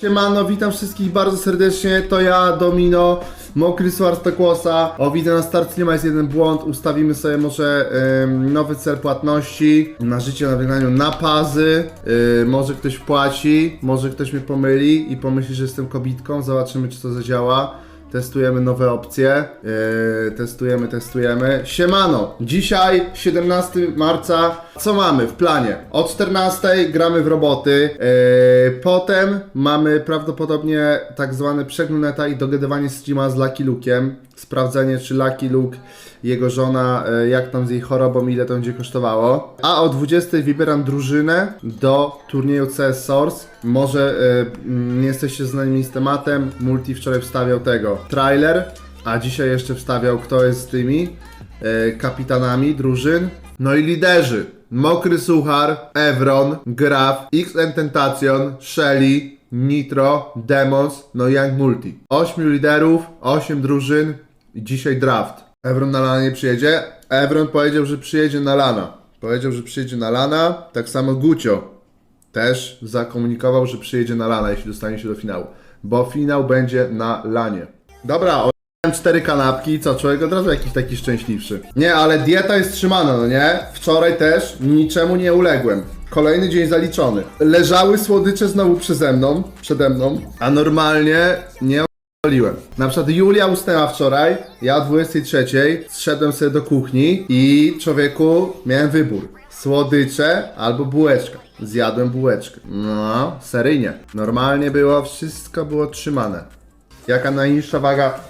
Siemano, witam wszystkich bardzo serdecznie, to ja, Domino, Mokry Swarstokłosa. O, widzę na start streama jest jeden błąd, ustawimy sobie może nowy cel płatności na życie na wygnaniu na pazy. Yy, może ktoś płaci, może ktoś mnie pomyli i pomyśli, że jestem kobitką, zobaczymy czy to zadziała. Testujemy nowe opcje. Yy, testujemy, testujemy. Siemano! Dzisiaj 17 marca. Co mamy w planie? O 14 gramy w roboty. Yy, potem mamy prawdopodobnie tak zwany przegląd neta i dogadywanie streama z Lucky Luke'iem. Sprawdzenie czy Lucky Luke, jego żona, yy, jak tam z jej chorobą, ile to będzie kosztowało. A o 20 wybieram drużynę do turnieju CS Source. Może mm, nie jesteście znani z tematem. Multi wczoraj wstawiał tego trailer, a dzisiaj jeszcze wstawiał kto jest z tymi e, kapitanami drużyn. No i liderzy. Mokry Suchar, Evron, Graf, XN Tentacion, Shelly, Nitro, Demons, no Young Multi. Ośmiu liderów, osiem drużyn dzisiaj draft. Evron na lana nie przyjedzie. Evron powiedział, że przyjedzie na lana. Powiedział, że przyjedzie na lana. Tak samo Gucio też zakomunikował, że przyjedzie na lana, jeśli dostanie się do finału. Bo finał będzie na lanie. Dobra, cztery kanapki, co człowiek od razu jakiś taki szczęśliwszy. Nie, ale dieta jest trzymana, no nie? Wczoraj też niczemu nie uległem. Kolejny dzień zaliczony. Leżały słodycze znowu przeze mną, przede mną, a normalnie nie Oliłem. Na przykład Julia usnęła wczoraj, ja o 23 zszedłem sobie do kuchni i człowieku miałem wybór. Słodycze albo bułeczka. Zjadłem bułeczkę. No, seryjnie. Normalnie było, wszystko było trzymane. Jaka najniższa waga,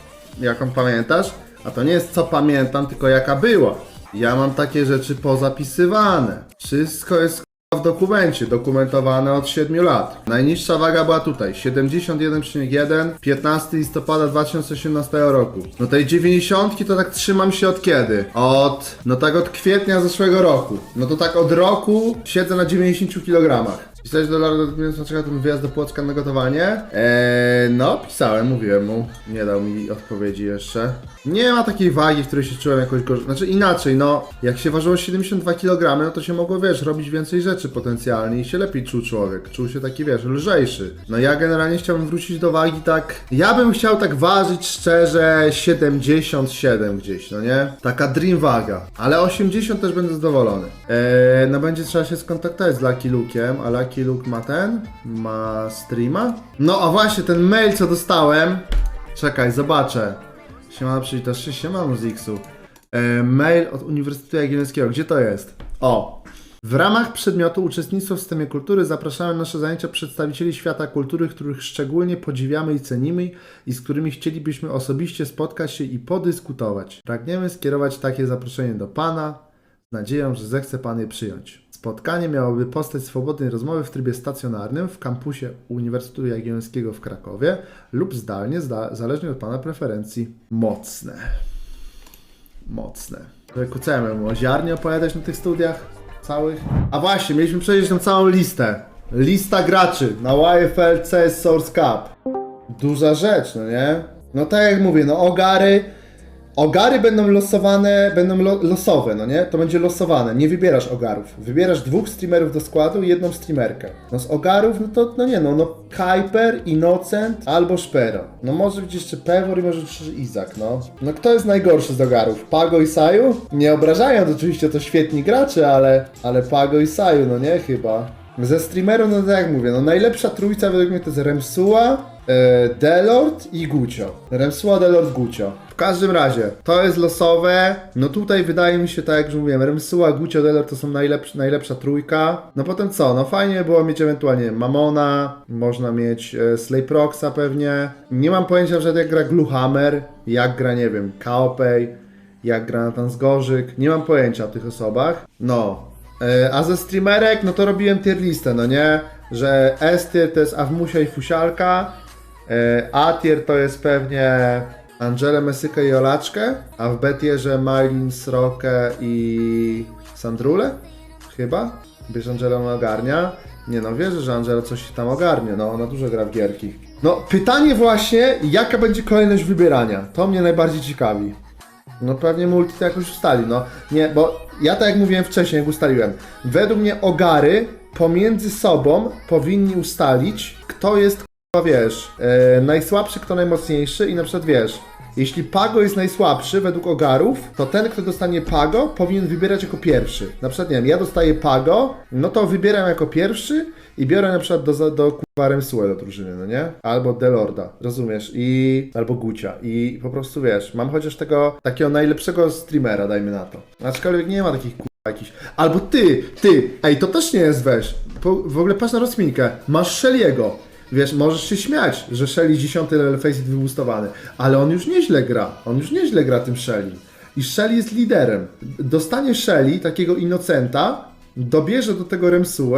jaką pamiętasz? A to nie jest co pamiętam, tylko jaka była. Ja mam takie rzeczy pozapisywane. Wszystko jest w dokumencie, dokumentowane od 7 lat. Najniższa waga była tutaj, 71,1, 15 listopada 2018 roku. No tej 90 to tak trzymam się od kiedy? Od, no tak od kwietnia zeszłego roku. No to tak od roku siedzę na 90 kg. Pisałeś do dlaczego ten wyjazd do Płocka na gotowanie? Eee, no, pisałem, mówiłem mu. Nie dał mi odpowiedzi jeszcze. Nie ma takiej wagi, w której się czułem jakoś gorzej. Znaczy inaczej, no, jak się ważyło 72 kg, no to się mogło, wiesz, robić więcej rzeczy potencjalnie i się lepiej czuł człowiek. Czuł się taki, wiesz, lżejszy. No ja generalnie chciałbym wrócić do wagi tak... Ja bym chciał tak ważyć szczerze 77 gdzieś, no nie? Taka dream waga. Ale 80 też będę zadowolony. Eee, no będzie trzeba się skontaktować z Lucky Luke'em, a Lucky Luke ma ten? Ma streama? No a właśnie, ten mail co dostałem... Czekaj, zobaczę. Siemano, przyjdziesz się, siemano z X-u. E, mail od Uniwersytetu Jagiellońskiego. Gdzie to jest? O! W ramach przedmiotu uczestnictwa w systemie kultury zapraszamy na nasze zajęcia przedstawicieli świata kultury, których szczególnie podziwiamy i cenimy i z którymi chcielibyśmy osobiście spotkać się i podyskutować. Pragniemy skierować takie zaproszenie do Pana z nadzieją, że zechce Pan je przyjąć. Spotkanie miałoby postać swobodnej rozmowy w trybie stacjonarnym w kampusie Uniwersytetu Jagiellońskiego w Krakowie lub zdalnie, zda- zależnie od Pana preferencji. Mocne. Mocne. Co ja miałem o ziarnie opowiadać na tych studiach całych? A właśnie, mieliśmy przejrzeć tą całą listę. Lista graczy na YFL CS Source Cup. Duża rzecz, no nie? No tak jak mówię, no ogary... Ogary będą losowane, będą lo, losowe, no nie? To będzie losowane, nie wybierasz ogarów. Wybierasz dwóch streamerów do składu i jedną streamerkę. No z ogarów, no to, no nie no, no Kuiper, Innocent albo Szpero. No może być jeszcze Pewor i może jeszcze Izak, no. No kto jest najgorszy z ogarów? Pago i Saju? Nie obrażając, oczywiście to świetni gracze, ale, ale Pago i Saju, no nie chyba. Ze streamerów, no tak jak mówię, no najlepsza trójca według mnie to jest Remsua, e, Delord i Gucio. Remsua, Delord, Gucio. Każdym razie, to jest losowe. No tutaj wydaje mi się, tak jak już mówiłem, Remsua, Gucio, Delord to są najlepszy, najlepsza trójka. No potem co? No fajnie by było mieć ewentualnie Mamona, można mieć e, Slayproxa pewnie. Nie mam pojęcia, że jak gra Gluhammer, jak gra, nie wiem, Kaopej, jak gra Nathan Zgorzyk. Nie mam pojęcia o tych osobach. No, E, A ze streamerek, no to robiłem tier listę, no nie? Że S tier to jest Awmusia i Fusialka, e, A tier to jest pewnie Angelę Mesykę i Olaczkę, a w B tierze Marlin, Srokę i Sandrulę? Chyba? Wiesz, Angela ogarnia? Nie no, wierzę, że Angela coś tam ogarnie, no ona dużo gra w gierki. No, pytanie właśnie, jaka będzie kolejność wybierania? To mnie najbardziej ciekawi. No pewnie multi to jakoś ustali, no. Nie, bo ja tak jak mówiłem wcześniej, jak ustaliłem, według mnie ogary pomiędzy sobą powinni ustalić, kto jest wiesz, e, najsłabszy kto najmocniejszy i na przykład wiesz, jeśli Pago jest najsłabszy według ogarów, to ten, kto dostanie Pago, powinien wybierać jako pierwszy. Na przykład, nie wiem, ja dostaję Pago, no to wybieram jako pierwszy i biorę na przykład do, za- do kurwa do drużyny, no nie? Albo Delorda, rozumiesz? I... albo Gucia. I po prostu, wiesz, mam chociaż tego takiego najlepszego streamera, dajmy na to. Aczkolwiek nie ma takich kurwa jakichś... Albo ty, ty, ej, to też nie jest weź. Po, w ogóle patrz na rozminkę. Masz Shelly'ego. Wiesz, możesz się śmiać, że Shelly 10 level face jest wyboostowany, ale on już nieźle gra. On już nieźle gra tym Shelly. I Shelly jest liderem. Dostanie Shelly, takiego inocenta, dobierze do tego Remsue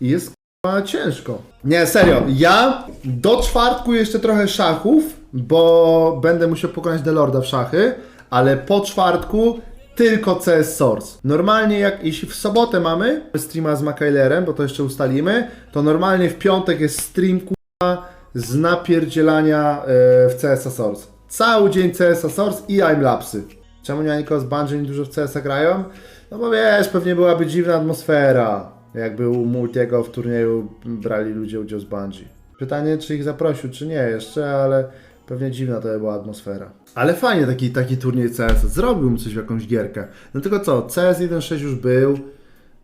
i jest k***a ciężko. Nie, serio, ja do czwartku jeszcze trochę szachów, bo będę musiał pokonać Delorda w szachy, ale po czwartku tylko CS Source. Normalnie jak jeśli w sobotę mamy streama z Makailerem, bo to jeszcze ustalimy, to normalnie w piątek jest stream kurwa z napierdzielania e, w CS Source. Cały dzień CS Source i timelapsy. Czemu nie nikogo z Bungie nie dużo w CS grają? No bo wiesz, pewnie byłaby dziwna atmosfera, jakby u Multiego w turnieju brali ludzie udział z Bungie. Pytanie, czy ich zaprosił, czy nie jeszcze, ale pewnie dziwna to by była atmosfera. Ale fajnie taki, taki turniej CS. Zrobiłbym coś w jakąś gierkę. No tylko co, CS 1.6 już był,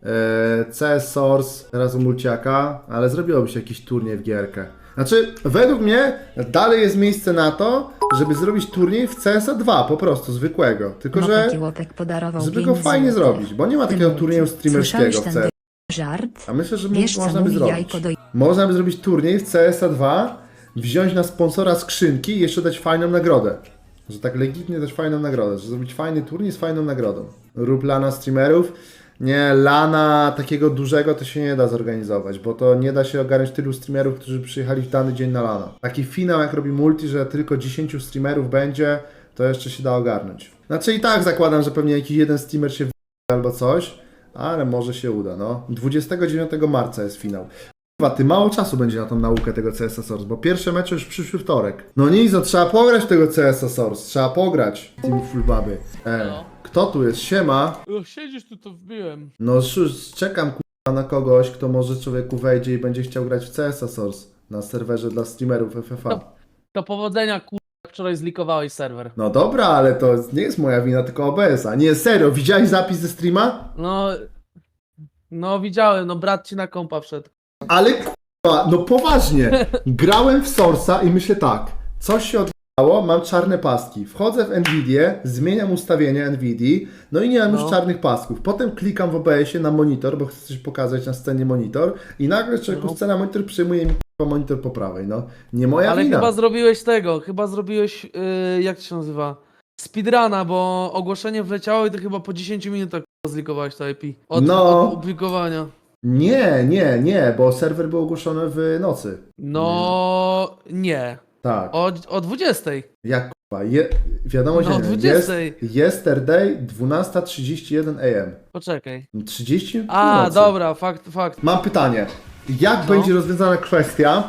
e, CS Source, teraz u Mulciaka, ale zrobiłoby się jakiś turniej w gierkę. Znaczy, według mnie dalej jest miejsce na to, żeby zrobić turniej w CS 2 po prostu, zwykłego. Tylko, że podarował żeby go pięć fajnie złotych. zrobić, bo nie ma takiego turnieju streamerskiego słyszałeś w ten CS. Żart? A myślę, że Wiesz, co można by mówi zrobić. jajko do Można by zrobić turniej w CSA 2, wziąć na sponsora skrzynki i jeszcze dać fajną nagrodę. Że tak legitnie dać fajną nagrodę, że zrobić fajny turniej z fajną nagrodą. Rób lana streamerów. Nie, lana takiego dużego to się nie da zorganizować, bo to nie da się ogarnąć tylu streamerów, którzy przyjechali w dany dzień na lana. Taki finał jak robi multi, że tylko 10 streamerów będzie, to jeszcze się da ogarnąć. Znaczy i tak zakładam, że pewnie jakiś jeden streamer się w albo coś, ale może się uda, no. 29 marca jest finał. Kurwa, ty mało czasu będzie na tą naukę tego CSA Source, bo pierwsze mecze już przyszły wtorek. No nic, no trzeba pograć tego CSA Source, trzeba pograć. Team Full Baby. E, No. kto tu jest? Siema. O, Siedzisz tu, to wbiłem. No już czekam kurwa na kogoś, kto może człowieku wejdzie i będzie chciał grać w CSA Source na serwerze dla streamerów FFA. No. To powodzenia, kur... wczoraj zlikowałeś serwer. No dobra, ale to nie jest moja wina, tylko OBS-a. Nie, serio, widziałeś zapis ze streama? No... No widziałem, no brat ci na kompa wszedł. Ale kurwa, no poważnie. Grałem w Source'a i myślę tak, coś się odbywało, mam czarne paski. Wchodzę w Nvidia, zmieniam ustawienie Nvidia, no i nie mam No. już czarnych pasków. Potem klikam w OBS-ie na monitor, bo chcę coś pokazać na scenie monitor i nagle człowieku No. scena monitor przyjmuje mi kurwa, monitor po prawej, no. Nie moja Ale wina. chyba zrobiłeś tego, chyba zrobiłeś, yy, jak to się nazywa? Speedruna, bo ogłoszenie wleciało i to chyba po 10 minutach kurwa, zlikowałeś to IP. Od, No. od opublikowania. Nie, nie, nie, bo serwer był ogłoszony w nocy. No... nie. Tak. O, o 20. Jak kurwa, je, wiadomo, No, o nie. 20. Jest, yesterday 12.31 am. Poczekaj. 30 minut A, nocy. dobra, fakt, fakt. Mam pytanie. Jak No. będzie rozwiązana kwestia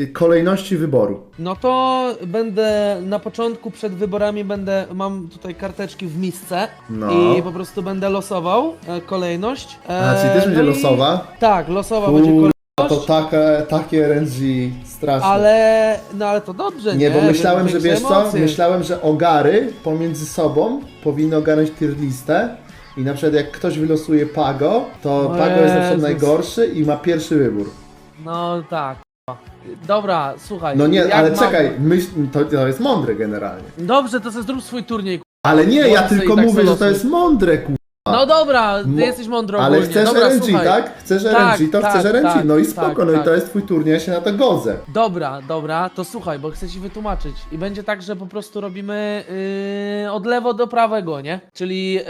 e, kolejności wyboru? No to będę na początku przed wyborami będę mam tutaj karteczki w misce No. i po prostu będę losował e, kolejność. E, A, czyli też będzie no i- losowa? Tak, losowa Kur- będzie kolejność. To takie, takie RNG straszne. Ale no ale to dobrze, nie? nie, bo myślałem, że wiesz co? Myślałem, że ogary pomiędzy sobą powinny ogarnąć tier listę. I na przykład jak ktoś wylosuje Pago, to O Pago jest na przykład Jezus. najgorszy i ma pierwszy wybór. No tak. Dobra, słuchaj. No nie, jak ale mam- czekaj, myśl, to, to jest mądre generalnie. Dobrze, to sobie zrób swój turniej. Ale nie, ja i tylko tak mówię, że to jest mądre, ku... No dobra, ty Mo- jesteś mądry Ale chcesz dobra, RNG, słuchaj. tak? Chcesz Tak, RNG, to tak, chcesz RNG. tak, no i tak, spoko, no i tak. to jest twój turniej, ja się na to godzę. Dobra, dobra, to słuchaj, bo chcę ci wytłumaczyć. I będzie tak, że po prostu robimy yy, od lewo do prawego, nie? Czyli yy,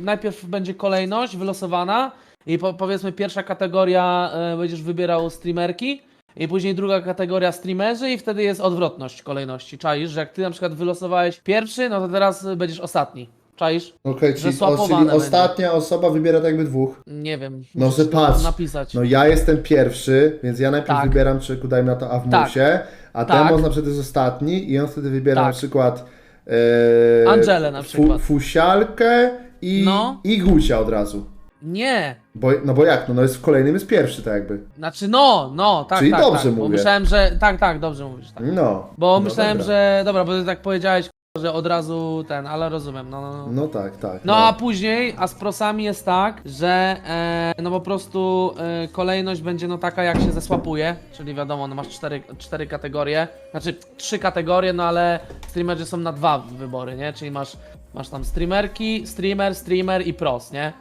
najpierw będzie kolejność wylosowana i po, powiedzmy pierwsza kategoria yy, będziesz wybierał streamerki i później druga kategoria streamerzy i wtedy jest odwrotność kolejności. Czaisz, że jak ty na przykład wylosowałeś pierwszy, no to teraz będziesz ostatni. Czaisz? Okej, czyli, o, swapowane czyli będzie. ostatnia osoba wybiera tak jakby dwóch. Nie wiem. No, musisz że to patrz, napisać. No ja jestem pierwszy, więc ja najpierw Tak. wybieram, czy dajmy na to Awmusie, a Tak. Demos na przykład jest ostatni i on wtedy wybiera Tak. na przykład e, Angelę na przykład. Fusialkę i, No. i Gucia od razu. Nie. Bo, no bo jak, no, no jest w kolejnym jest pierwszy, tak jakby. Znaczy no, no, tak, Czyli tak, dobrze tak. Bo mówię. myślałem, że... Tak, tak, dobrze mówisz, tak. No. Bo no myślałem, dobra. że... Dobra, bo ty tak powiedziałeś, że od razu ten, ale rozumiem, no, no, no. No tak, tak. No a później, a z prosami jest tak, że e, no po prostu e, kolejność będzie no taka jak się zesłapuje, czyli wiadomo, no masz cztery, cztery kategorie, znaczy trzy kategorie, no ale streamerzy są na dwa wybory, nie? Czyli masz, masz tam streamerki, streamer, streamer i pros, nie?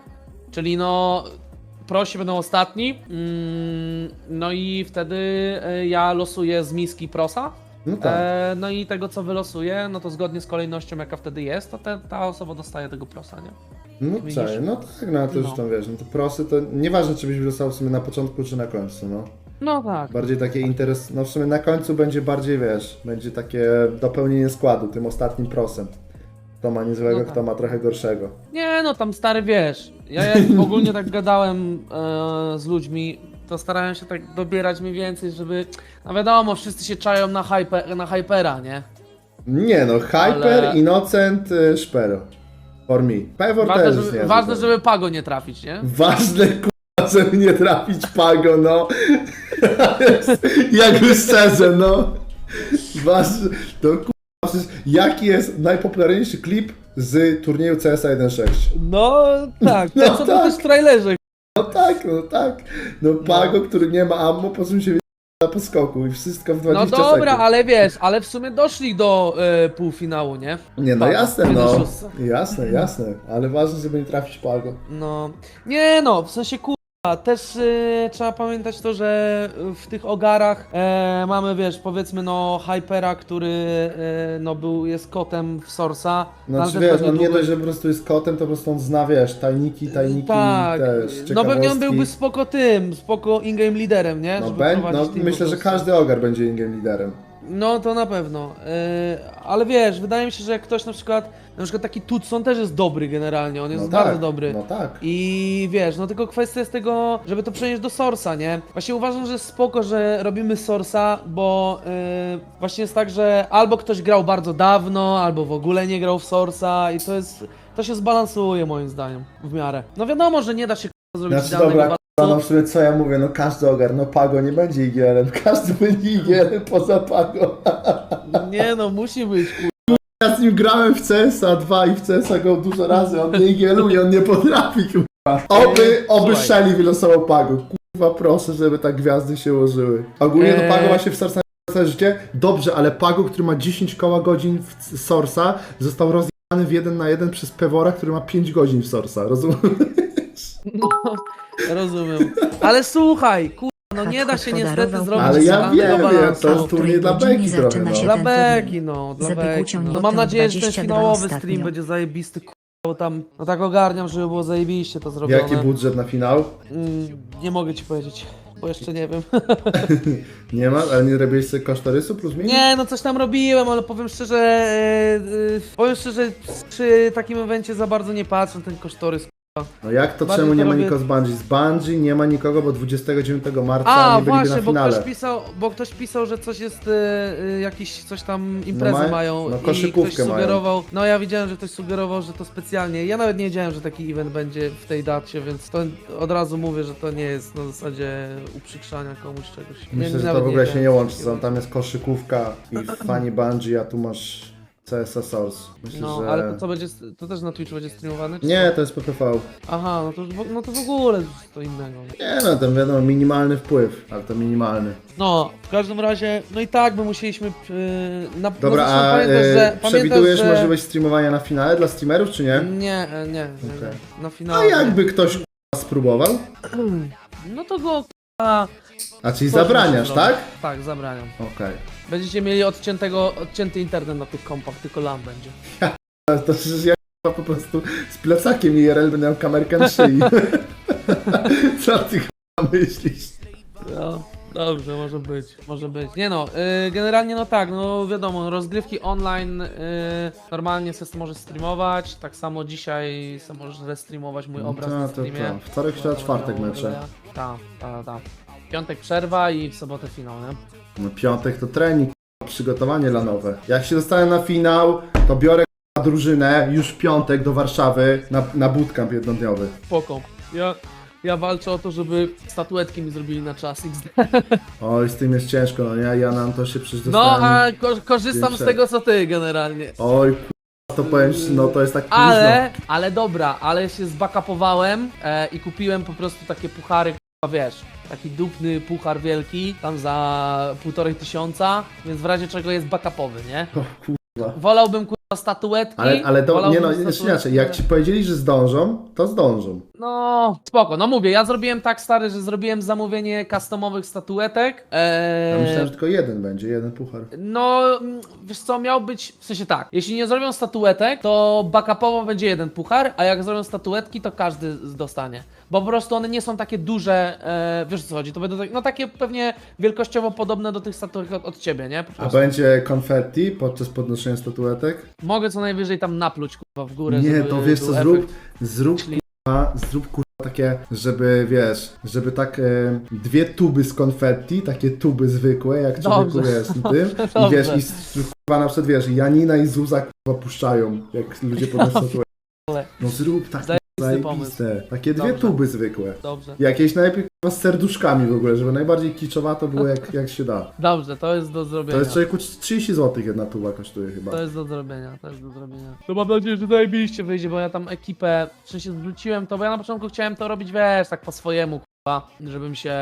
Czyli no prosi będą ostatni, mm, no i wtedy e, ja losuję z miski prosa, No tak. E, no i tego co wylosuję, no to zgodnie z kolejnością jaka wtedy jest, to te, ta osoba dostaje tego prosa, nie? No widzisz? tak, no tak, no to już No. tam wiesz, no to prosy to nieważne czy byś wylosał w sumie na początku czy na końcu, no. No tak. Bardziej takie interes, no w sumie na końcu będzie bardziej, wiesz, będzie takie dopełnienie składu tym ostatnim prosem. Kto ma niezłego, No tak. kto ma trochę gorszego. Nie no, tam stary wiesz. Ja jak ogólnie tak gadałem e, z ludźmi, to starałem się tak dobierać mniej więcej, żeby. No wiadomo, wszyscy się czają na, hyper, na hypera, nie? Nie no, Hyper, Ale- Innocent, y, Szpero. For me. Pewor Ważne, też żeby, nie. ważne żeby Pago nie trafić, nie? Ważne kurwa, żeby nie trafić Pago, no. Jakby szczerze, no. Ważne, to kurwa, przecież jaki jest najpopularniejszy klip z turnieju CSA 1.6? No tak, No to co tak. to też w trailerze. No tak, no tak. No Pago, który nie ma ammo, po czym się na poskoku i wszystko w 20 No dobra, sekund. ale wiesz, ale w sumie doszli do e, półfinału, nie? Nie, no Pago, jasne, no. 1.6. Jasne, jasne. Ale ważne, żeby nie trafić Pago. No, nie no, w sensie kurwa, też y, trzeba pamiętać to, że w tych ogarach e, mamy, wiesz, powiedzmy no Hypera, który e, no był, jest kotem w Source'a. no, Znaczy wiesz, pewnie on nie długo- dość, że po prostu jest kotem, to po prostu on zna, wiesz, tajniki, tajniki Tak, też, no pewnie on ciekawostki. byłby spoko tym, spoko in-game liderem, nie? No, Żeby ben, prowadzić no team myślę, że prostu. każdy ogar będzie ingame liderem. No to na pewno, e, ale wiesz, wydaje mi się, że jak ktoś na przykład, na przykład taki Tutson też jest dobry generalnie, on jest No bardzo tak, dobry. No tak. I wiesz, no tylko kwestia jest tego, żeby to przenieść do Source'a, nie? Właśnie uważam, że jest spoko, że robimy Source'a, bo yy, właśnie jest tak, że albo ktoś grał bardzo dawno, albo w ogóle nie grał w Source'a i to jest, to się zbalansuje moim zdaniem, w miarę. No wiadomo, że nie da się k***a, zrobić Znaczy dobra, no w sumie co ja mówię, no każdy ogar, no Pago nie będzie IGL-em, każdy będzie IGL-em poza Pago. Nie no, musi być, kur... Ja z nim grałem w CSA 2 i w CSA go dużo razy, on nie IGL-uje, on nie potrafi, kurwa. Oby, oby Słuchaj. Shelly wylosował Pago, kurwa proszę, żeby tak gwiazdy się ułożyły. Ogólnie to Eee. Pago ma się w Sorsa całe życie, dobrze, ale Pago, który ma 10 koła godzin w Sorsa, został rozjechany w 1 na 1 przez Pewora, który ma 5 godzin w Sorsa, rozumiesz? No, rozumiem. Ale słuchaj, kur... no nie da się niestety zrobić Ale ja wiem, ja, balansu. to jest turniej dla Beki zaczyna trochę, się no. Dla beki, no, dla beki. No, mam nadzieję, że ten 22 finałowy ostatnio. stream będzie zajebisty, k***a, bo tam, no tak ogarniam, żeby było zajebiście to zrobione. Jaki budżet na finał? Mm, nie mogę ci powiedzieć, bo jeszcze nie wiem. Nie ma, ale nie robiłeś sobie kosztorysu plus minus? nie, no coś tam robiłem, ale powiem szczerze, e, e, powiem szczerze, przy takim evencie za bardzo nie patrzę na ten kosztorys. No jak to Bardziej czemu nie to ma robię- nikogo z Bungie? Z Bungie nie ma nikogo, bo 29 marca A, nie byliby właśnie, na bo finale. ktoś pisał, bo ktoś pisał, że coś jest, e, e, jakiś, coś tam imprezy No ma- mają no i koszykówkę ktoś mają. sugerował, no ja widziałem, że ktoś sugerował, że to specjalnie, ja nawet nie wiedziałem, że taki event będzie w tej dacie, więc to od razu mówię, że to nie jest na zasadzie uprzykrzania komuś czegoś. Nie- Myślę, że to nawet w ogóle się wiedziałem, nie łączy. takiego. Są, tam jest koszykówka i fani Bungie, a tu masz CSA Source. Myślę, No, że... ale to co będzie, to też na Twitchu będzie streamowane? czy Nie, to jest PPV. Aha, no to, już w- no to w ogóle to innego. Nie no, tam wiadomo, minimalny wpływ, ale to minimalny. No, w każdym razie, no i tak, my musieliśmy yy, na Dobra, no, a pamiętasz, e, że, przewidujesz pamiętasz, że... możliwość streamowania na finale dla streamerów, czy nie? Nie, e, nie, nie, Okej. nie. na. A jakby ktoś k***a, spróbował? No to go k***a, A czyli zabraniasz, tak? Tak, zabraniam. Okej. Będziecie mieli odciętego, odcięty internet na tych kompach, tylko LAN będzie. To przecież ja po prostu z plecakiem IRL będę miał kamerkę na szyi. Co ty myślisz? No, dobrze, może być, może być. Nie no, y, generalnie no tak, no wiadomo, rozgrywki online y, normalnie se możesz streamować, tak samo dzisiaj se możesz restreamować mój No obraz na streamie. to. Wtorek, środa, czwartek mecze. Tak, tak, tak. Piątek przerwa i w sobotę finał, nie? No piątek to trening, przygotowanie lanowe. Jak się dostanę na finał, to biorę drużynę już w piątek do Warszawy na, na bootcamp jednodniowy. Spoko. Ja, ja walczę o to, żeby statuetki mi zrobili na czas XD. Oj, z tym jest ciężko, no nie? Ja nam to się przecież No, dostałem. a ko korzystam z Pierwsze. tego, co ty generalnie. Oj, k***a, to powiem ci, no to jest tak późno. Ale, ale dobra, ale się zbakapowałem e, i kupiłem po prostu takie puchary, wiesz, taki dupny puchar wielki, tam za półtorej tysiąca, więc w razie czego jest backupowy, nie? O, kurwa. Wolałbym kurwa statuetki. Ale, ale to, nie wolałbym no, jeszcze statuetki, inaczej, jak ci powiedzieli, że zdążą, to zdążą. No, spoko, no mówię, ja zrobiłem tak stary, że zrobiłem zamówienie customowych statuetek. Eee, Ja myślałem, że tylko jeden będzie, jeden puchar. No, mm, wiesz co, miał być, w sensie tak, jeśli nie zrobią statuetek, to backupowo będzie jeden puchar, a jak zrobią statuetki, to każdy z- dostanie. Bo po prostu one nie są takie duże, e, wiesz o co chodzi, to będą tak, no takie pewnie wielkościowo podobne do tych statuetek od, od ciebie, nie? Po A prostu. będzie konfetti podczas podnoszenia statuetek? Mogę co najwyżej tam napluć, kurwa, w górę, Nie, żeby to wiesz był co, zrób, efekt. zrób kurwa, zrób kurwa takie, żeby wiesz, żeby tak e, dwie tuby z konfetti, takie tuby zwykłe, jak człowieku Dobrze. jest tym, i wiesz, i s- kurwa na przykład wiesz, Janina i Zuza kurwa puszczają, jak ludzie podnoszą. Ale No zrób Zajebisty pomysł. zajebiste, takie dwie Dobrze. tuby zwykłe. Dobrze. Jakieś najlepiej z serduszkami w ogóle, żeby najbardziej kiczowato było jak, jak się da. Dobrze, to jest do To zrobienia. jest człowieku 30 zł jedna tuba kosztuje chyba. To jest do zrobienia, to jest do zrobienia. To mam nadzieję, że zajebiście wyjdzie, bo ja tam ekipę, w sensie zwróciłem to, bo ja na początku chciałem to robić, wiesz, tak po swojemu, kurwa, żebym się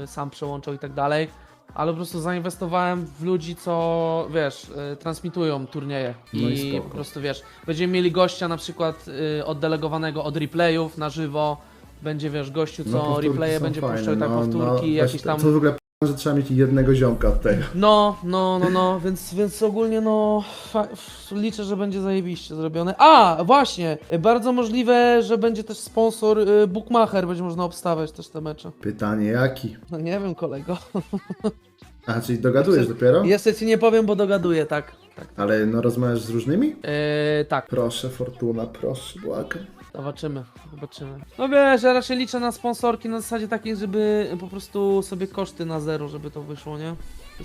yy, sam przełączał i tak dalej. Ale po prostu zainwestowałem w ludzi, co wiesz, yy, transmitują turnieje. No i I po prostu wiesz, będziemy mieli gościa na przykład yy, oddelegowanego od replayów na żywo. Będzie wiesz, gościu, co No, replaye będzie fajne, puszczał tak no, powtórki, no, jakieś tam. Że trzeba mieć jednego ziomka od tego. No, no, no, no, więc, więc ogólnie no liczę, że będzie zajebiście zrobione. A, właśnie, bardzo możliwe, że będzie też sponsor y, Bookmacher, będzie można obstawiać też te mecze. Pytanie jaki? No nie wiem, kolego. A, czyli dogadujesz dopiero? Jeszcze ci nie powiem, bo dogaduję, tak. Tak, Ale no rozmawiasz z różnymi? yy, tak, Proszę, Fortuna, proszę, błagam. Zobaczymy, zobaczymy. No wiesz, ja raczej liczę na sponsorki na zasadzie takiej, żeby po prostu sobie koszty na zero, żeby to wyszło, nie?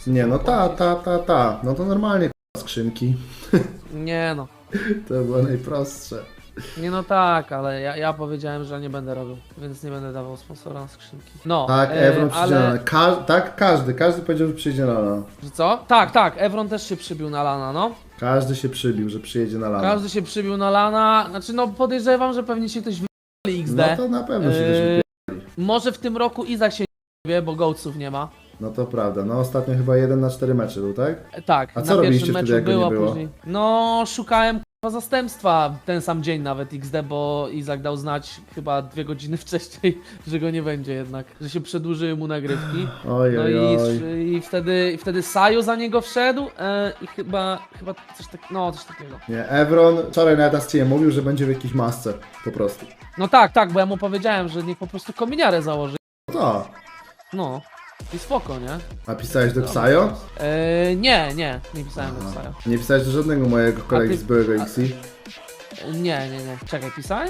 Nie, no ta, ta, ta, ta. No to normalnie k***a, skrzynki. Nie no. To było najprostsze. Nie no tak, ale ja, ja powiedziałem, że nie będę robił, więc nie będę dawał sponsora na skrzynki. No, Tak, e, Evron przyjdzie ale... na Ka tak, każdy, każdy powiedział, że przyjdzie na lana. Że co? Tak, tak, Evron też się przybił na Lana, no. Każdy się przybił, że przyjedzie na lana. Każdy się przybił na Lana, znaczy no podejrzewam, że pewnie się ktoś wyjęli XD. No to na pewno się też Eee, wypie... Może w tym roku Izak się nie wie, bo gołców nie ma. No to prawda. No ostatnio chyba 1 na 4 mecze był, tak? E, Tak, A na co robiliście pierwszym wtedy, meczu jak go nie było? później. No, szukałem k***a, zastępstwa ten sam dzień nawet XD, bo Izak dał znać chyba dwie godziny wcześniej, że go nie będzie jednak, że się przedłużyły mu nagrywki. Oj, No oj, i, oj. i wtedy, i wtedy Saju za niego wszedł e, i chyba, chyba coś takiego, no coś takiego. Nie, Evron wczoraj na Steamie mówił, że będzie w jakiejś masce. Po prostu. No tak, tak, bo ja mu powiedziałem, że niech po prostu kominiarę założy. No to. No. I spoko, nie? A pisałeś do Ksajo? E, nie, nie, nie pisałem do Saju. Nie pisałeś do żadnego mojego kolegi ty- z byłego XI? Nie, nie, nie. Czekaj, pisałem?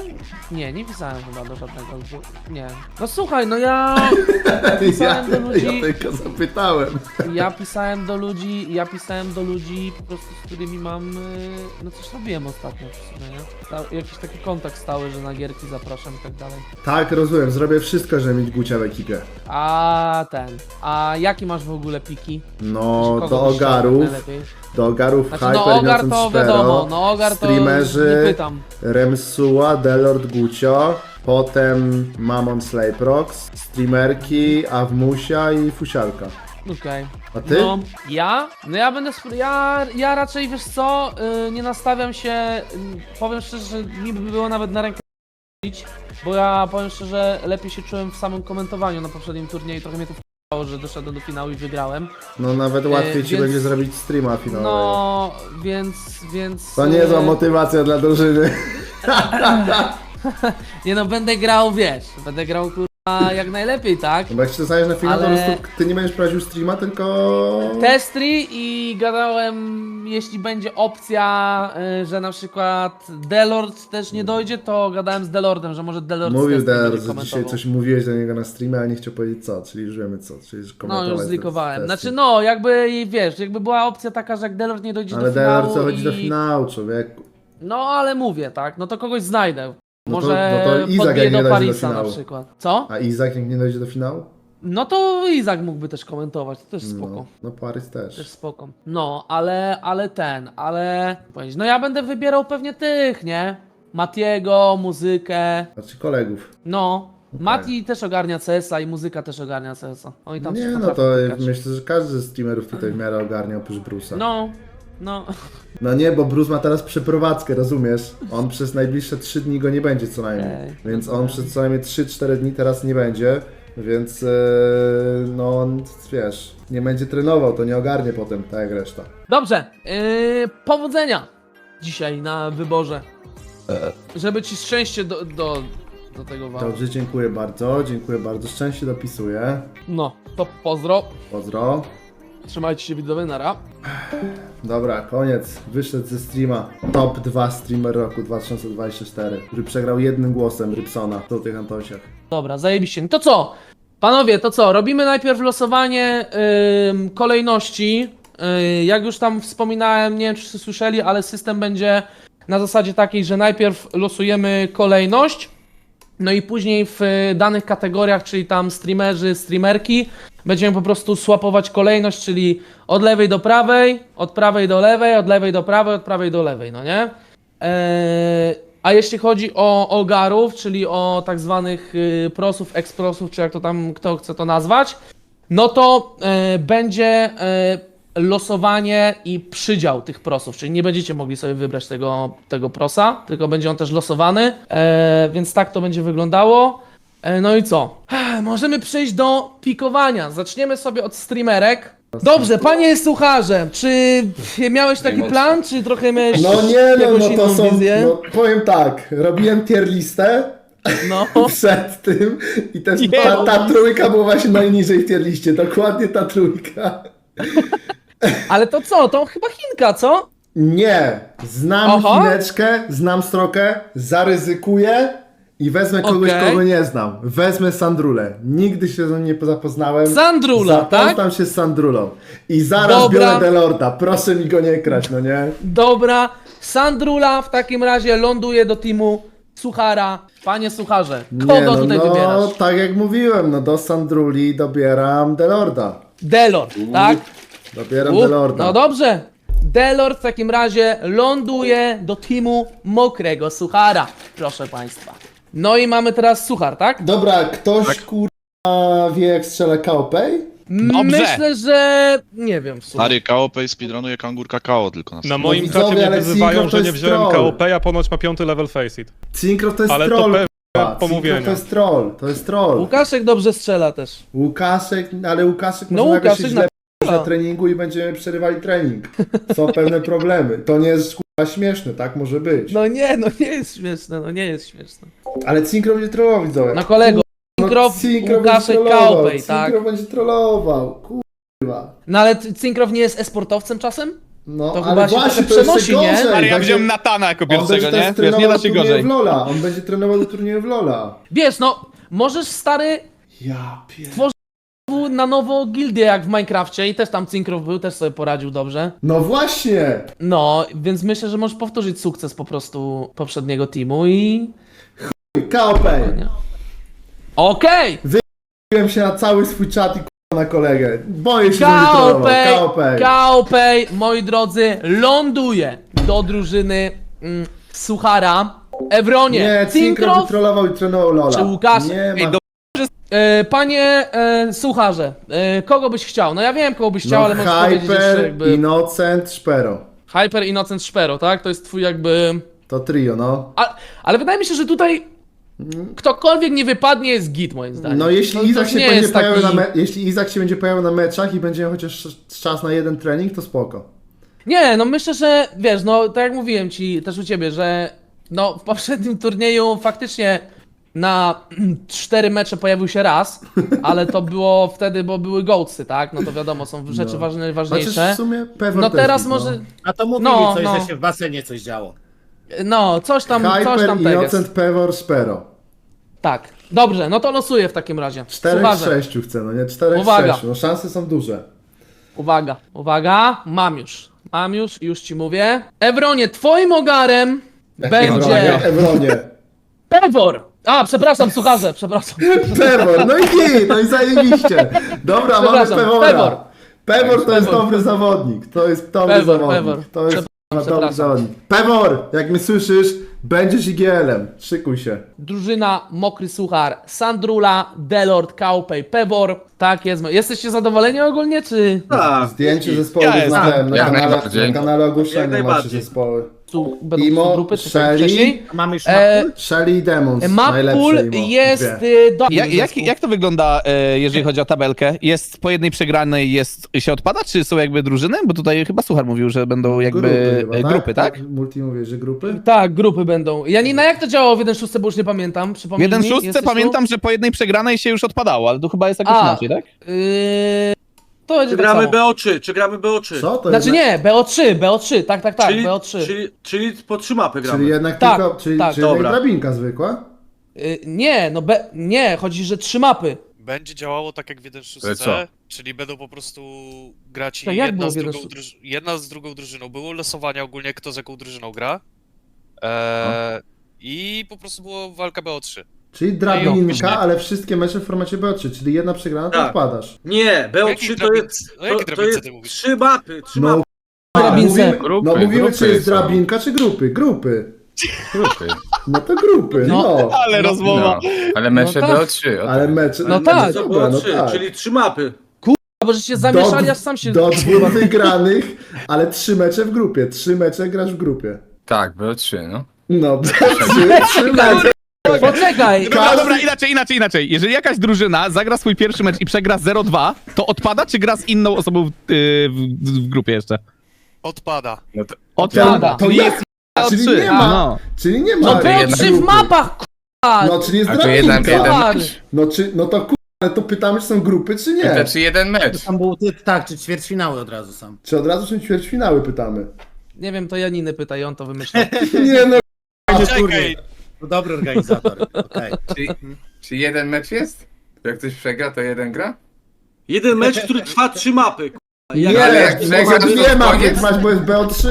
Nie, nie pisałem chyba do żadnego. z- Nie. No słuchaj, no ja pisałem do ludzi. ja tylko zapytałem. Ja pisałem do ludzi, ja pisałem do ludzi po prostu, z którymi mam, y, no coś robiłem ostatnio w sumie, nie? Jakiś taki kontakt stały, że na gierki zapraszam i tak dalej. Tak, rozumiem. Zrobię wszystko, żeby mieć Gucia w ekipie. A ten, a jaki masz w ogóle piki? No, Kogo do byś chciał ogarów. najlepiej? Do ogarów Znaczy Hyper, no Ogar to Innocent wiadomo, no Ogar to streamerzy, nie pytam. Remsua, Delord Gucio, potem Mamon Slayprox, streamerki, Awmusia i Fusiarka. Okej. A ty? No, ja? No ja będę, ja, ja raczej, wiesz co, y, nie nastawiam się, y, powiem szczerze, że mi by było nawet na rękę bo ja powiem szczerze, lepiej się czułem w samym komentowaniu na poprzednim turnieju, trochę mnie to że doszedłem do finału i wygrałem. No nawet łatwiej E, ci więc- będzie zrobić streama finałowego. No, więc, więc... To niezła y, motywacja dla drużyny. Nie no, będę grał, wiesz, będę grał kurwa jak najlepiej, tak? No Bo jak się dostaniesz na finał, to Ale- po prostu ty nie będziesz prowadził streama, tylko... Testry i gadałem, jeśli będzie opcja, y, że na przykład Delord też nie dojdzie, to gadałem z Delordem, że może Delord Mówił z Testry Delor, będzie że dzisiaj komentował. coś mówiłeś do niego na streamie, ale nie chciał powiedzieć co, czyli już wiemy co, czyli już No komentować już te zlikowałem. Znaczy no, jakby i wiesz, jakby była opcja taka, że jak Delord nie dojdzie Ale do finału Delor co chodzi i... do finału, człowieku. No ale mówię, tak, no to kogoś znajdę. No to- Może no to Izak podbije jak nie do dojdzie do Parisa na finału. przykład. Co? A Izak jak nie dojdzie do finału? No to Izak mógłby też komentować, to też spoko. No, no Paris Też też. spoko. No, ale, ale ten, ale... powiedzieć, No ja będę wybierał pewnie tych, nie? Matiego, muzykę, Znaczy kolegów. no. Mati też ogarnia CS-a i muzyka też ogarnia CS-a. Oni tam Nie, no potrafią to pykać. myślę, że każdy z streamerów tutaj w miarę ogarnia oprócz Bruce'a. No, no. No nie, bo Bruce ma teraz przeprowadzkę, rozumiesz? On przez najbliższe 3 dni go nie będzie co najmniej. Okej. Więc on przez co najmniej 3-4 dni teraz nie będzie. Więc e, no on, wiesz, nie będzie trenował, to nie ogarnie potem, tak jak reszta. Dobrze, yy, powodzenia dzisiaj na wyborze. Żeby ci szczęście do, do, do tego wam. Dobrze, dziękuję bardzo, dziękuję bardzo. Szczęście dopisuję. No, to pozdro. Pozdro. Trzymajcie się widzowie, nara. Dobra, koniec. Wyszedł ze streama. Top 2 streamer roku 2024, który przegrał jednym głosem Rybsona w tych Antosiach. Dobra, zajebiście. No to co? Panowie, to co? Robimy najpierw losowanie ym, kolejności. Yy, jak już tam wspominałem, nie wiem czy słyszeli, ale system będzie na zasadzie takiej, że najpierw losujemy kolejność, no i później w y, danych kategoriach, czyli tam streamerzy, streamerki, będziemy po prostu swapować kolejność, czyli od lewej do prawej, od prawej do lewej, od lewej do prawej, od prawej do lewej, no nie? Eee, a jeśli chodzi o ogarów, czyli o tak zwanych y, prosów, eksprosów, czy jak to tam kto chce to nazwać, no to e, będzie e, losowanie i przydział tych prosów, czyli nie będziecie mogli sobie wybrać tego, tego prosa, tylko będzie on też losowany, e, więc tak to będzie wyglądało. E, no i co? Ech, Możemy przejść do pikowania. Zaczniemy sobie od streamerek. Dobrze, panie słucharze, czy miałeś taki plan, czy trochę miałeś No nie no, jakąś no to inną są, wizję? no powiem tak, robiłem tier listę No. przed tym i też Nie, ta, no. ta trójka była właśnie najniżej w tier liście, dokładnie ta trójka. Ale to co? To chyba Chinka, co? Nie, znam Oho. Chineczkę, znam Strokę, zaryzykuję i wezmę kogoś, Okej. kogo nie znam. Wezmę Sandrulę. Nigdy się z nią nie zapoznałem. Sandrula, tak? Zapoznam się z Sandrulą. I zaraz Dobra. biorę Delorda. Proszę mi go nie kraść, no nie? Dobra, Sandrula w takim razie ląduje do teamu Suchara. Panie Sucharze, kogo nie, no, tutaj no, wybierasz? tak jak mówiłem, no do Sandruli dobieram Delorda. Delord, tak? Dobieram U, Delorda. no dobrze. Delord w takim razie ląduje do teamu Mokrego Suchara. Proszę Państwa. No i mamy teraz Suchar, tak? Dobra, ktoś kurwa wie jak strzela Kaopej? Dobrze. Myślę, że nie wiem w sumie. Stary KOP speedrunuje kangur kakao tylko na Na no, moim widzowie, czacie mnie ale wyzywają, to że nie jest wziąłem troll. KOP, a ponoć ma piąty level Face It. To jest Ale to troll. pewne kurwa. pomówienia. To jest troll, to jest troll. Łukaszek dobrze strzela też. Łukaszek, ale Łukaszek No może Łukaszek się na źle na treningu i będziemy przerywali trening. Są pewne problemy. To nie jest kurwa śmieszne, tak może być. No nie, no nie jest śmieszne, no nie jest śmieszne. Ale Cinkrof będzie trollował widzowie. Na kolego. No, Cinkrof, Cinkrof Łukaszek, będzie trollował, Kaopej, tak? Cinkrof będzie trollował, kurwa. No ale Cinkrof nie jest esportowcem czasem? No, To ale chyba się właśnie, trochę to przenosi, nie? gorzej. Ale ja Będzie- wziąłem Natana jako On będzie pierwszego, teraz nie? Wiesz, trenował nie da się gorzej. w Lola. On będzie trenował do turnieju w Lola. Wiesz, no, możesz stary Ja pier... w- na nowo gildię jak w Minecrafcie i też tam Cinkrof był, też sobie poradził dobrze. No właśnie! No, więc myślę, że możesz powtórzyć sukces po prostu poprzedniego teamu i... Kaopej. Okej! Wybiłem się na cały swój czat i na kolegę. Boję się, że będzie trollował. Kaopej, Kaopej. Kaopej, moi drodzy, ląduje do drużyny mm, Suchara. Ewronie, Nie, Cinkrof, trollował i trenował Lola. czy Łukaszek? Nie Ej, ma... do- e, panie e, Sucharze, e, kogo byś chciał? No ja wiem, kogo byś chciał, No, ale możesz powiedzieć jeszcze Hyper, jakby... Innocent, Szpero. Hyper Innocent Szpero, tak? To jest twój jakby... To trio, no. A, ale wydaje mi się, że tutaj ktokolwiek nie wypadnie jest git moim zdaniem. No jeśli to, Izak to się będzie jest pojawiał taki... na me... jeśli Izak się będzie pojawiał na meczach i będzie miał chociaż czas na jeden trening, to spoko. Nie, no myślę, że wiesz, no tak jak mówiłem ci też u ciebie, że no w poprzednim turnieju faktycznie na cztery mecze pojawił się raz, ale to było wtedy, bo były gołcy, tak? No to wiadomo, są rzeczy No. ważne, Chociaż ważniejsze. w sumie pewnie No teraz może, A to mówili No, coś, no. że się w basenie coś działo. no coś tam, coś Hyper, tam tego Innocent, jest. Pewor, Szpero. Tak, dobrze, no to losuję w takim razie. Czterech z Uważaj. sześciu chcę, no nie? Czterech Uwaga. z sześciu. No szanse są duże. Uwaga, uwaga, mam już, mam już, już ci mówię. Ewronie, twoim ogarem będzie... Ewronie. Pewor! A, przepraszam, słucharze, przepraszam. Pewor, no i git, no i zajebiście. Dobra, mamy Przepraszam, Pewora. Pewor. Pewor to jest Pewor. dobry zawodnik. To jest dobry Pewor, zawodnik. Pewor. To jest dobry przepraszam. zawodnik. Pewor, jak mnie słyszysz, będziesz IGL-em. Szykuj się. Drużyna Mokry Suchar, Sandrula, Delord, Kaupej, Pewor. Tak jest. Jesteście zadowoleni ogólnie, czy Tak. Zdjęcie zespołu Ja jestem. znałem na Jak kanale, najbardziej. na kanale Jak ogłoszenia macie najbardziej. zespoły. Tu będą Imo, grupy, czy Shelly. wcześniej? Mamy już E, Shelly i Demons. Najlepsze imo. jest Dwie. y, do... Jak, jak, jak to wygląda, e, jeżeli chodzi o tabelkę? Jest po jednej przegranej jest się odpada, czy są jakby drużyny? Bo tutaj chyba Suchar mówił, że będą jakby chyba, e, grupy, tak? Multi mówię, że grupy? Tak, grupy będą. Janina, jak to działało w 1.6, bo już nie pamiętam. W Przypomnij jeden mi, szóstce jesteś tu? pamiętam, że po jednej przegranej się już odpadało, ale tu chyba jest jakoś A. inaczej, tak? Yy, to będzie Czy tak gramy samo. BO3, czy gramy BO3? Co? To Znaczy jednak, nie, BO3, BO3, tak, tak, tak, czyli, BO3. Czyli, czyli po trzy mapy gramy. Czyli jednak Tak, tylko, czyli, tak. czyli jednak Dobra. drabinka zwykła? Y, nie, no be, nie, chodzi, że trzy mapy. Będzie działało tak jak w 1.6, Ale co? czyli będą po prostu grać To jak jedna, było z w drugą 1.6? druż- jedna z drugą drużyną. Było losowanie ogólnie, kto z jaką drużyną gra. Eee, I po prostu była walka BO3. Czyli No drabinka, ale wszystkie mecze w formacie BO3, czyli jedna przegrana, to Tak. odpadasz. Nie, O jakiej BO3 to jest, o jakiej to, to jest ty mówisz? trzy mapy, trzy No, mapy. a, Drabince. mówimy, Grupy, no mówimy, grupy czy jest są. drabinka, czy grupy? Grupy. Grupy. No to grupy, no. No. Ale rozmowa. No, ale mecze No tak. BO3. o Ale tak. mecze, No tak. To dobra, no BO3, tak. czyli trzy mapy. Bo żeście zamieszali, aż sam się... Do dwóch wygranych, ale trzy mecze w grupie. Trzy mecze grasz w grupie. Tak, BO3, no. No, trzy, trzy mecze. Poczekaj! Dobra, Każdy- dobra, inaczej, inaczej, inaczej. Jeżeli jakaś drużyna zagra swój pierwszy mecz i przegra 0-2, to odpada, czy gra z inną osobą w, y, w, w grupie jeszcze? Odpada. no to, Odpada. To jest, czyli BO3. nie ma, No. czyli nie ma No BO3 w grupy. mapach, k***a! No, czyli jest a to jeden, mecz. No, czy, no to ku... ale to pytamy, czy są grupy, czy nie. Znaczy jeden mecz. Tam był ty, tak, czy ćwierćfinały od razu są. Czy od razu są ćwierćfinały, pytamy. Nie wiem, to Janiny pytaj, on to wymyślał. Nie no, Czekaj, To dobry organizator. Okej. Czy, czy jeden mecz jest? Jak ktoś przegra, to jeden gra? Jeden mecz, który trwa trzy mapy. k***a. nie, Jak- ale jak przegrasz, to dwie mapy koniec? masz, bo jest BO3.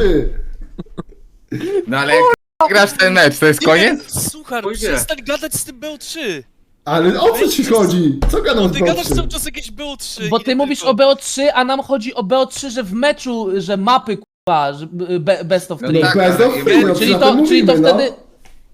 No ale jak grasz ten mecz, to jest koniec? Słuchaj, Pójdzie. przestań gadać z tym BO3. Ale o co ci chodzi? Co gadam z Ty gadasz cały BO3? czas jakieś BO3. Bo ty nie mówisz tylko. o BO3, a nam chodzi o BO3, że w meczu, że mapy, że be, best of No three. tak, Bez ale- of three, no, Czyli o to, czyli to no. wtedy.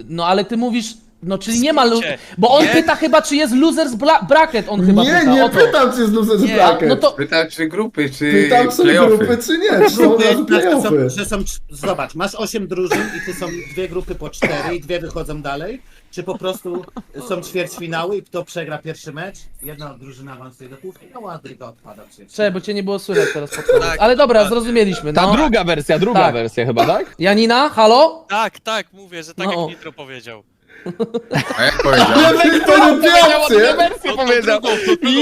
No ale ty mówisz. No czyli nie ma. Lu- bo on Nie. pyta chyba, czy jest losers bla- bracket. On chyba Nie, pyta. nie o to. pytam, czy jest loser Nie, bracket. No to. Pytam, czy grupy, czy Pytam, playoffy. grupy, czy nie? Czy są od razu Grupy, tak, to są, że są, zobacz, masz 8 drużyn i ty są dwie grupy po cztery i dwie wychodzą dalej? Czy po prostu są ćwierćfinały i kto przegra pierwszy mecz? Jedna drużyna awansuje do półfinału, a druga odpada w ćwierćfinale. Czekaj, bo cię nie było słychać teraz pod koniec. Tak, Ale dobra, tak. zrozumieliśmy. Ta No. druga wersja, druga Tak. wersja chyba, tak? Janina, halo? Tak, tak, mówię, że tak No. jak Nitro powiedział. A jak powiedział? Ale wy to nie wiecie! wersję powiedział.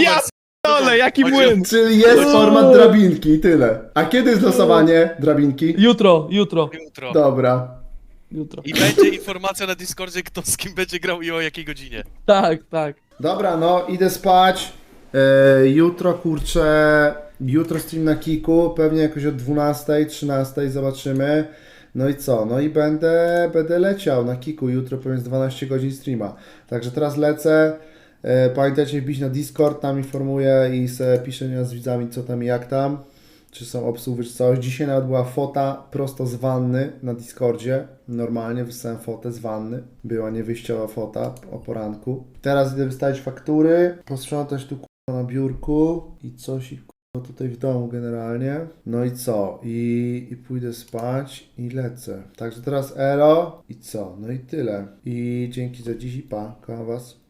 Ja. Ale jaki o- błęd! Czyli jest format drabinki i tyle. A kiedy jest losowanie drabinki? Jutro, jutro, Jutro. Dobra. jutro. I będzie informacja na Discordzie, kto z kim będzie grał i o jakiej godzinie. Tak, tak. Dobra, no idę spać. E, jutro kurczę. Jutro stream na Kiku, pewnie jakoś od 12, 13 zobaczymy. No i co? No i będę, będę leciał na Kiku. Jutro pewnie z 12 godzin streama. Także teraz lecę. E, pamiętajcie wbić na Discord, tam informuję i se piszę z widzami co tam i jak tam. Czy są obsługi, czy coś. Dzisiaj nawet była fota prosto z wanny na Discordzie. Normalnie wysłałem fotę z wanny. Była niewyjściowa fota o poranku. Teraz idę wystawić faktury, posprzątać tu na biurku i coś i tutaj w domu generalnie. No i co? I, I pójdę spać i lecę. Także teraz elo i co? No i tyle. I dzięki za dziś i pa. Kocham was.